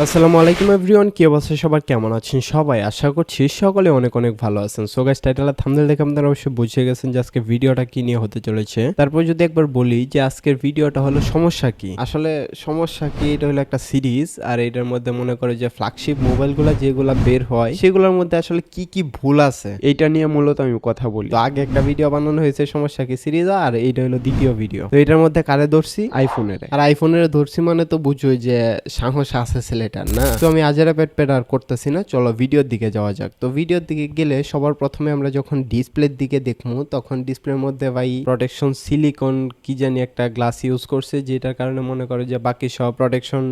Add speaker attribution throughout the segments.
Speaker 1: আসসালামু আলাইকুম এভরিওয়ান, কি অবস্থা? সবার কেমন আছেন? সবাই আশা করছি সকলে অনেক অনেক ভালো আছেন। সো গাইস টাইটেল থাম্বনেল দেখে আপনারা অবশ্যই বুঝে গেছেন যে আজকে ভিডিওটা কি নিয়ে হতে চলেছে। তারপর যদি একবার বলি যে আজকের ভিডিওটা হলো সমস্যা কি? আসলে সমস্যা কি? এটা হলো একটা সিরিজ, আর এটার মধ্যে মনে করে যে ফ্ল্যাগশিপ মোবাইলগুলো যেগুলো বের হয়, সেগুলোর মধ্যে আসলে কি কি ভুল আছে? এটা নিয়ে মূলত আমি কথা বলি। তো আগে একটা ভিডিও বানানো হয়েছে, সমস্যা কি সিরিজ, আর এটা হলো দ্বিতীয় ভিডিও। তো এটার মধ্যে কারে ধরছি? আইফোনের আর আইফোনের ধরছি মানে তো বুঝোই যে সাহস আছে ছেলেটার না? তো আমি আজারা পেট পেট আর করতেছি না, চলো ভিডিওর দিকে যাওয়া যাক। তো ভিডিওর দিকে গেলে সবার প্রথমে আমরা যখন ডিসপ্লের দিকে দেখব তখন ডিসপ্লের মধ্যে ভাই প্রোটেকশন সিলিকন কি জানি একটা গ্লাস ইউজ করছে, যেটার কারণে মনে করে যে বাকি সব প্রোটেকশন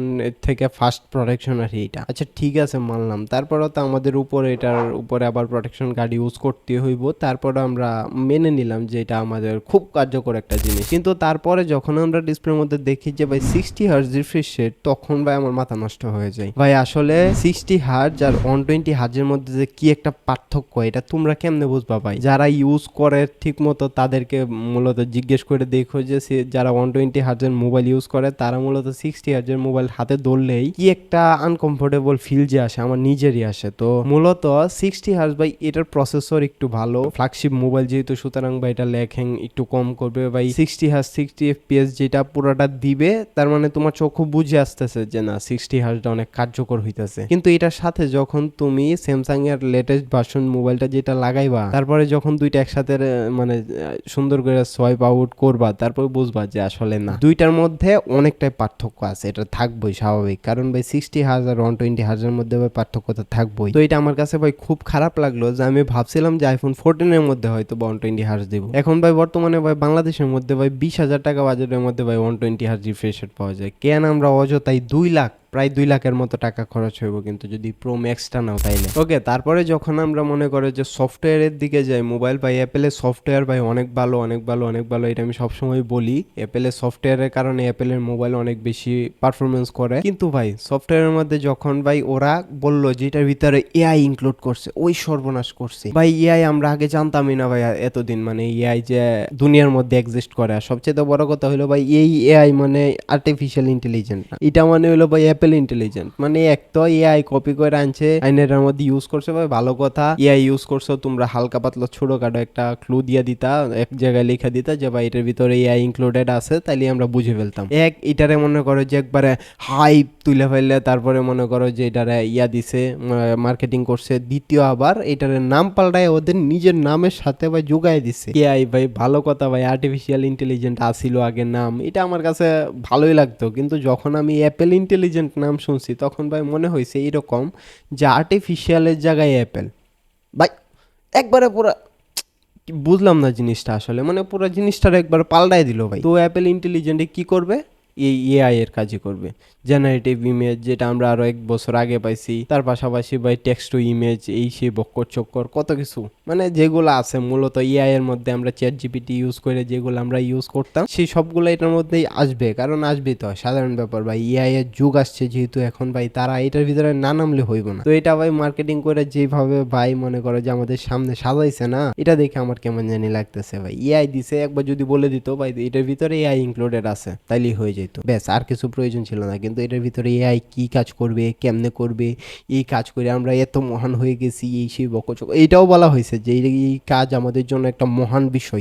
Speaker 1: থেকে ফার্স্ট প্রোটেকশন আর এইটা। আচ্ছা ঠিক আছে, মানলাম। তারপরেও তো আমাদের উপরে, এটার উপরে আবার প্রোটেকশন গার্ড ইউজ করতে হইব। তারপরে আমরা মেনে নিলাম যে এটা আমাদের খুব কার্যকর একটা জিনিস। কিন্তু তারপরে যখন আমরা ডিসপ্লের মধ্যে দেখি যে ভাই সিক্সটি হার্জ রিফ্রেশ রেট তখন ভাই আমার মাথা নষ্ট হয়ে। যায়। ভাই, আসলে সিক্সটি হার্জ আর ওয়ান টোয়েন্টি হার্জের মধ্যে যে কি একটা পার্থক্য, এটা তোমরা কেমনে বুঝবা ভাই? যারা ইউজ করে ঠিক মতো তাদেরকে মূলত জিজ্ঞেস করে দেখো যে যারা ওয়ান টোয়েন্টি হার্জের মোবাইল ইউজ করে, তারা মূলত সিক্সটি হার্জের মোবাইল হাতে ধরলেই কি একটা আনকমফোর্টেবল ফিল যে আসে, আমার নিজেরই আসে। তো মূলত সিক্সটি হার্জ ভাই, এটার প্রসেসর একটু ভালো। ফ্ল্যাগশিপ মোবাইল যেহেতু, সুতরাং ভাই, এটা ল্যাখিং একটু কম করবে ভাই। সিক্সটি হার্জ সিক্সটি এফপিএস যেটা পুরোটা দিবে, তার মানে তোমার চোখও বুঝে আসতেছে যে না সিক্সটি হার্জটা অনেক কার্যকর হইতেছে। কিন্তু এটার সাথে যখন তুমি স্যামসাং এর লেটেস্ট ভার্সন মোবাইলটা যেটা লাগাইবা, তারপরে যখন দুইটা একসাথে মানে সুন্দর করে সোয়াইপ আউট করবা, তারপর বুঝবা যে আসলে না। দুইটার মধ্যে অনেকটাই পার্থক্য আছে, এটা থাকবোই স্বাভাবিক। কারণ ভাই সিক্সটি হাজার ওয়ান টোয়েন্টি হাজারের মধ্যে ভাই, পার্থক্যটা থাকবোই। তো এটা আমার কাছে ভাই, খুব খারাপ লাগল যে আমি ভাবছিলাম যে আইফোন ফোরটিনের মধ্যে হয়তো ওয়ান টোয়েন্টি হার্জ দিব। এখন ভাই, বর্তমানে ভাই, বাংলাদেশের মধ্যে ভাই, বিশ হাজার টাকা বাজেটের মধ্যে ভাই ওয়ান টোয়েন্টি হার্জ রিফ্রেশ পাওয়া যায়। কেন আমরা অযথাই দুই লাখ প্রায় দুই লাখের মতো টাকা খরচ হইব কিন্তু যদি প্রো ম্যাক্সটা নাও তাইলে। ওকে তারপরে যখন আমরা মনে করে যে সফটওয়্যারের দিকে যাই মোবাইল ভাই অ্যাপেলের সফটওয়্যার ভাই অনেক ভালো অনেক ভালো অনেক ভালো, এটা আমি সবসময় বলি। অ্যাপেলের সফটওয়্যারের কারণে অ্যাপেলের মোবাইল অনেক বেশি পারফরমেন্স করে। কিন্তু ভাই সফটওয়্যারের মধ্যে যখন ভাই ওরা বলল যে এটার ভিতরে এআই ইনক্লুড করছে, ওই সর্বনাশ করছে। ভাই এআই আমরা আগে জানতামই না ভাই এতদিন মানে এআই যে দুনিয়ার মধ্যে এক্সিস্ট করে। আর সবচেয়ে বড় কথা হলো ভাই, এই এআই মানে আর্টিফিশিয়াল ইন্টেলিজেন্ট এটা মানে হলো ভাই অ্যাপেল ইন্টেলিজেন্ট মানে এক তো এআই কপি করে আনছে, আইনের মধ্যে ইউজ করছে, ভাই ভালো কথা। এআই ইউজ করছ, তোমরা হালকা পাতলা ছোটখাটো একটা ক্লু দিয়ে দিতা, এক জায়গায় লিখে দিতা যে, ভাই, এটার ভিতরে এআই ইনক্লুডেড আছে, তাইলে আমরা বুঝে ফেলতাম। এক, এটারে মনে করো যে, একবারে হাইপ তুলে ফেললে, তারপরে মনে করো যে, এটারে ইয়া দিছে মার্কেটিং করছে। দ্বিতীয় আবার, এটারে নাম পাল্টায় ওদের নিজের নামের সাথে, ভাই যোগাই দিছে। এআই ভাই, ভালো কথা, ভাই আর্টিফিশিয়াল ইন্টেলিজেন্ট আসিল আগে নাম। এটা আমার কাছে ভালোই লাগতো, কিন্তু যখন আমি অ্যাপেল ইন্টেলিজেন্ট নাম শুনছি, তখন ভাই মনে হয়েছে এরকম যে আর্টিফিশিয়ালের জায়গায় অ্যাপেল ভাই, একবারে পুরো বুঝলাম না জিনিসটা আসলে মানে পুরো জিনিসটার একবার পাল্টাই দিল ভাই। তো অ্যাপেল ইন্টেলিজেন্টে কি করবে? এই এআই এর কাজই করবে। জেনারেটিভ ইমেজ যেটা আমরা আরও এক বছর আগে পাইছি, তার পাশাপাশি ভাই টেক্সট টু ইমেজ এই সেই বক্কর চক্কর, কত কিছু। মানে যেগুলো আছে, মূলত এআই এর মধ্যে আমরা চ্যাট জিপিটি ইউজ করে যেগুলো আমরা ইউজ করতাম, সেই সবগুলো এটার মধ্যেই আসবে। কারণ আসবে তো, সাধারণ ব্যাপার ভাই। এআই এর যুগ আসছে যেহেতু এখন ভাই, তারা এটার ভিতরে না নামলে হইব না। তো এটা ভাই মার্কেটিং করে যেভাবে ভাই মনে করে যে আমাদের সামনে সাজাইছে না, এটা দেখে আমার কেমন জানি লাগতেছে ভাই। এআই দিছে, একবার যদি বলে দিত ভাই, এটার ভিতরে এআই ইনক্লুডেড আছে, তাইলেই হয়ে যেত ব্যাস, আর কিছু প্রয়োজন ছিল না। কিন্তু এটার ভিতরে এআই কি কাজ করবে, কেমনে করবে, এই কাজ করে আমরা এত মহান হয়ে গেছি, এই সেই বকচক। এইটাও বলা হয়েছে যে এই- কাজ আমাদের জন্য একটা মহান বিষয়।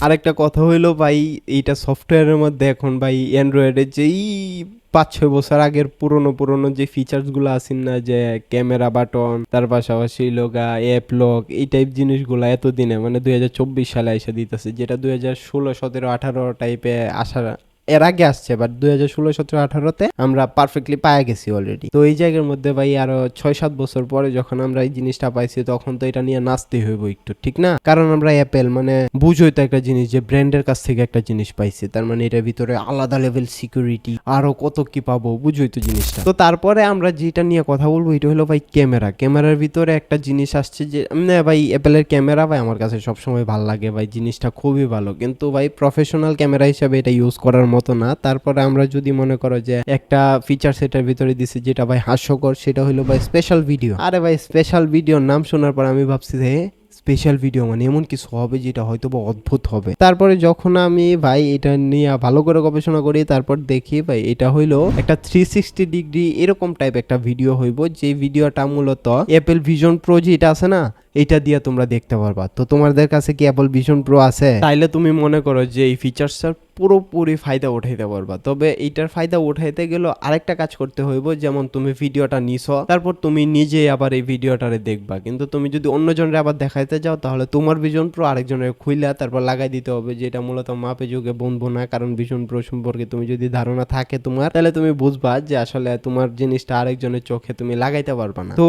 Speaker 1: আরেকটা কথা হইল ভাই, এইটা সফটওয়্যারের মধ্যে এখন ভাই অ্যান্ড্রয়েডের যেই পাঁচ ছয় বছর আগের পুরনো পুরনো যে ফিচার্সগুলো আছেন না, যে ক্যামেরা বাটন, তার পাশাপাশি লোগা অ্যাপ লক এই টাইপ জিনিসগুলো এতদিনে মানে দুই হাজার চব্বিশ সালে এসে দিতেছে, যেটা দুই হাজার ষোলো, সতেরো, আঠারো টাইপে আসার এর আগে আসছে বাট দুই হাজার ষোলো, সতেরো, আঠারোতে আমরা পারফেক্টলি পায়ে গেছি অলরেডি তো এই জায়গার মধ্যে ভাই আরও ছয় সাত বছর পরে যখন আমরা এই জিনিসটা পাইছি, তখন তো এটা নিয়ে নাচতে হইব একটু, ঠিক না? কারণ আমরা অ্যাপেল মানে বুঝোই তো একটা জিনিস যে ব্র্যান্ডের কাছ থেকে একটা জিনিস পাইছি, তার মানে এটার ভিতরে আলাদা লেভেল সিকিউরিটি আরও কত কি পাবো, বুঝোই তো জিনিসটা। তো তারপরে আমরা যেটা নিয়ে কথা বলব, এটা হলো ভাই ক্যামেরা। ক্যামেরার ভিতরে একটা জিনিস আসছে যে না ভাই অ্যাপেলের ক্যামেরা ভাই আমার কাছে সবসময় ভালো লাগে ভাই, জিনিসটা খুবই ভালো। কিন্তু ভাই প্রফেশনাল ক্যামেরা হিসাবে এটা ইউজ করার না। তারপরে আমরা যদি মনে করো যে একটা ফিচার সেটার ভিতরে দিছি যেটা ভাই হাস্যকর, সেটা হলো ভাই স্পেশাল ভিডিও আরে ভাই স্পেশাল ভিডিওর নাম শোনার পর আমি ভাবছি যে স্পেশাল ভিডিও মানে এমন কিছু হবে যেটা হয়তো বা অদ্ভুত হবে। তারপরে যখন আমি, ভাই, এটা নিয়ে ভালো করে গবেষণা করি, তারপর দেখি, ভাই, এটা হইল একটা থ্রি সিক্সটি ডিগ্রি এরকম টাইপ একটা ভিডিও হইব যে ভিডিওটা মূলত অ্যাপেল ভিশন প্রো যেটা আছে না, এটা দিয়ে তোমরা দেখতে পারবা। তো তোমাদের কাছে কি অ্যাপল ভিশন প্রো আছে? তাইলে তুমি মনে করো যে এই ফিচার্সটার পুরোপুরি ফায়দা উঠাইতে পারবা। তবে এইটার ফায়দা উঠাইতে গেলে আরেকটা কাজ করতে হইব, যেমন তুমি ভিডিওটা নিছো, তারপর তুমি নিজে আবার এই ভিডিওটারে দেখবা। কিন্তু তুমি যদি অন্যজনের আবার দেখাইতে যাও, তাহলে তোমার ভিশন প্রো আরেকজনের খুইলা তারপর লাগাই দিতে হবে যেটা মূলত মাপে যুগে বনবো না, কারণ ভিশন প্রো সম্পর্কে তুমি যদি ধারণা থাকে তোমার, তাহলে তুমি বুঝবা যে আসলে তোমার জিনিসটা আরেকজনের চোখে তুমি লাগাইতে পারবা না। তো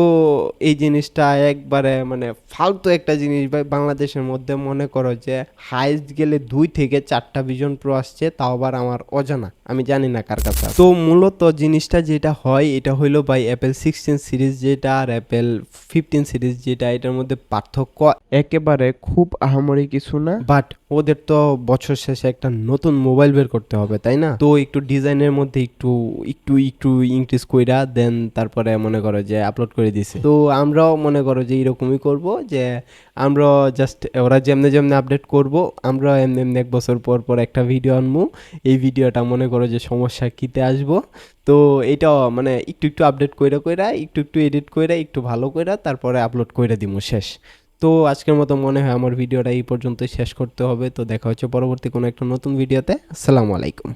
Speaker 1: এই জিনিসটা একবারে মানে ফালতু একটা জিনিস ভাই বাংলাদেশের মধ্যে মনে করো যে হাইস্ট গেলে দুই থেকে চারটা ভিশন প্রো আসছে, তাও আবার আমার অজানা, আমি জানি না কার কাছে তো মূলত জিনিসটা যেটা হয়, এটা হইল ভাই অ্যাপেল সিক্সটিন সিরিজ যেটা আর অ্যাপেল ফিফটিন সিরিজ যেটা, এটার মধ্যে পার্থক্য একেবারে খুব আহামরি কিছু না। বাট ওদের তো বছর শেষে একটা নতুন মোবাইল বের করতে হবে, তাই না? তো একটু ডিজাইনের মধ্যে একটু একটু একটু ইনক্রিজ কইরা দেন তারপরে মনে করো যে আপলোড করে দিছে। তো আমরাও মনে করো যে এরকমই করব যে আমরা জাস্ট ওরা যেমনে যেমনে আপডেট করব, আমরা এমনি এমনি এক বছর পর পর একটা ভিডিও আনব এই ভিডিওটা মনে করো যে সমস্যা কিতে আসব। তো এটা মানে একটু একটু আপডেট কইরা কইরা, একটু একটু এডিট কইরা, একটু ভালো কইরা তারপরে আপলোড কইরা দিব শেষ। তো আজকের মতো মনে হয় আমার ভিডিওটা এই পর্যন্তই শেষ করতে হবে। তো দেখা হচ্ছে পরবর্তী কোনো একটা নতুন ভিডিওতে। আসসালামু আলাইকুম।